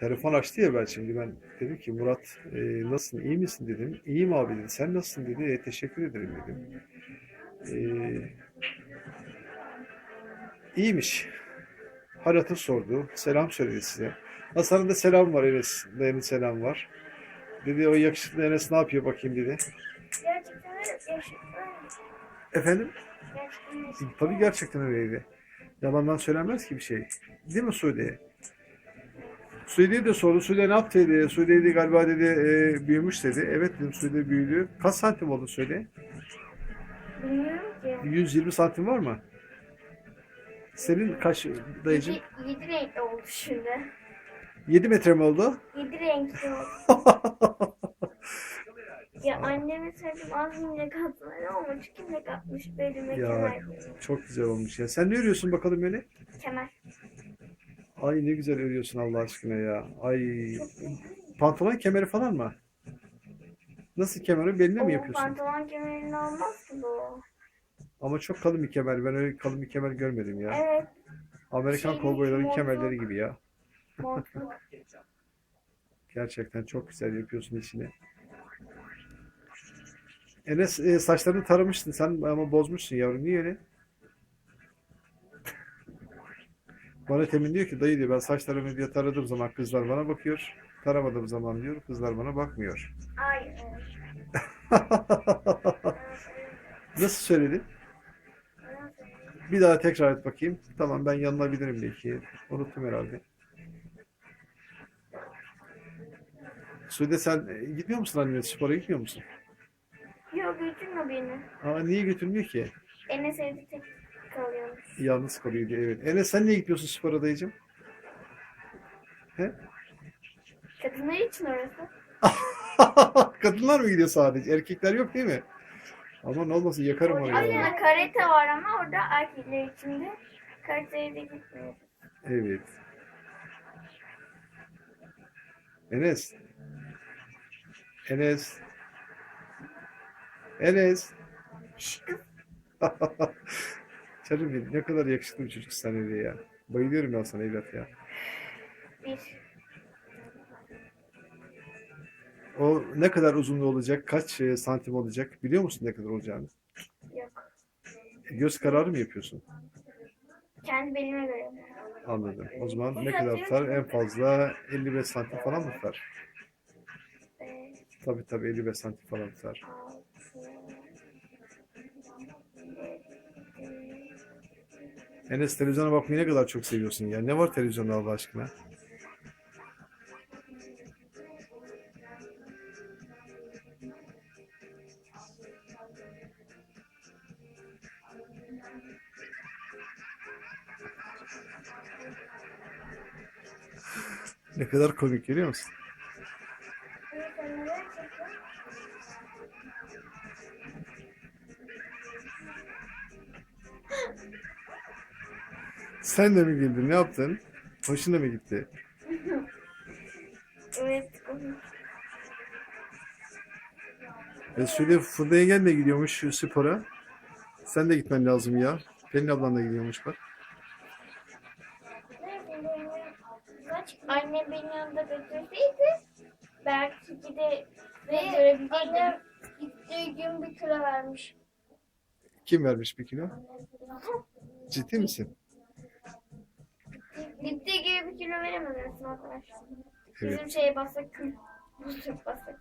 telefon açtı ya ben şimdi ben dedim ki Murat e, nasılsın iyi misin dedim. İyiyim abi dedi. Sen nasılsın dedi. E, teşekkür ederim dedim. E, iyiymiş. Halatı sordu. Selam söyledi size. Hasan'ın da selam var Enes. Dayanın selam var. Dedi o yakışıklı Enes ne yapıyor bakayım dedi. Gerçekten öyle yaşıklı. Efendim? Gerçekten. Tabii gerçekten öyleydi. Yalandan söylenmez ki bir şey. Değil mi Sude? Sude'ye de sordu. Sude ne yaptı dedi. Sude dedi galiba dedi e, büyümüş dedi. Evet dedim Sude büyüdü. Kaç santim oldu Sude? Bilmiyorum ki. 120 santim var mı? Senin kaç dayıcım? Yedi, yedi renkli oldu şimdi. 7 metre mi oldu? Yedi renkli oldu. Ya anneme söyledim az minik katları olmuş. Kimle katmış belime Ya. kemer. Çok güzel olmuş ya. Sen ne örüyorsun bakalım öyle? Kemer. Ay ne güzel örüyorsun Allah aşkına ya. Ay pantolon kemeri falan mı? Nasıl kemeri beline mi yapıyorsun? pantolon kemerinde olmaz ki bu. Ama çok kalın bir kemer. Ben öyle kalın bir kemer görmedim ya. Evet. Amerikan Şey, kovboyların kemerleri gibi ya. Gerçekten çok güzel yapıyorsun işini. Enes e, saçlarını taramıştın sen ama bozmuşsun yavrum. Niye öyle? Bana temin diyor ki dayı diyor ben saçlarımı diyor taradığım zaman kızlar bana bakıyor. Taramadığım zaman diyor kızlar bana bakmıyor. Hayır. Nasıl söyledi? Bir daha tekrar et bakayım. Tamam ben yanılabilirim belki. Unuttum herhalde. Sude sen e, gitmiyor musun anne spora gitmiyor musun? Yok götürme beni. Aa niye götürmüyor ki? En sevdiği tek kalıyormuş. Yalnız kalıyor diye evet. Enes sen niye gitmiyorsun spora dayıcım? He? Kadınlar için orası. Kadınlar mı gidiyor sadece? Erkekler yok değil mi? Aman olmasın yakarım orayı. Aslında karate var ama orada erkekler içinde. Karateye de gitmiyor. Evet. Enes. Enes. Enes. Benim ne kadar yakışıklı bir çocuk sen öyle ya. Bayılıyorum ben sana evlat ya. Bir. O ne kadar uzunluğu olacak, kaç e, santim olacak biliyor musun ne kadar olacağını? Yok. Göz kararı mı yapıyorsun? Kendi belime göre. Anladım. O zaman ne kadar tutar? En fazla 55 santim falan mı tutar? Beş, Tabii tabii 55 santim falan tutar. Enes televizyona bakmayı ne kadar çok seviyorsun ya. Ne var televizyonda Allah aşkına? Ne kadar komik görüyor musun? Sen de mi güldün? Ne yaptın? Hoşuna mı gitti? Evet. E şöyle Fırda Yengen de gidiyormuş şu spora. Sen de gitmen lazım ya. Pelin ablan da gidiyormuş bak. Kaç anne beni yanında götürseydi belki de ve görebilirdim. Gittiği gün bir kilo vermiş. Kim vermiş bir kilo? Ciddi misin? Gittiği gibi bir kilo veremezsin arkadaşlar. Bizim şeye bassak kül. Bassak.